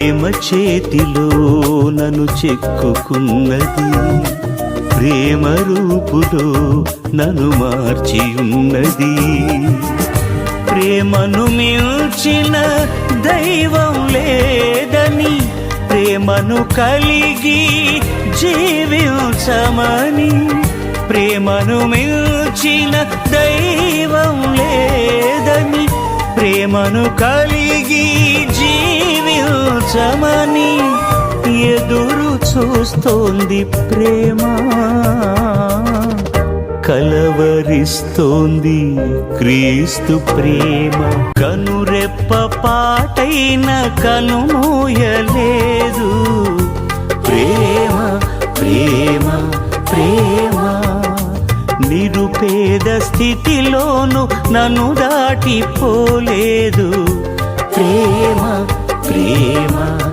ప్రేమ చేతిలో నన్ను చెక్కుకున్నది. ప్రేమ రూపులో నన్ను మార్చి ఉన్నది ప్రేమను మిల్చిన దైవం లేదని ప్రేమను కలిగి జీవించమని ప్రేమను మిల్చిన దైవం లేదని ప్రేమను కలిగి నిజమని ఎదురు చూస్తోంది ప్రేమ. కలవరిస్తోంది క్రీస్తు ప్రేమ. కనురెప్ప పాటైన కనుమూయలేదు ప్రేమ ప్రేమ ప్రేమ. నిరుపేద స్థితిలోను నన్ను దాటిపోలేదు. ప్రేమ.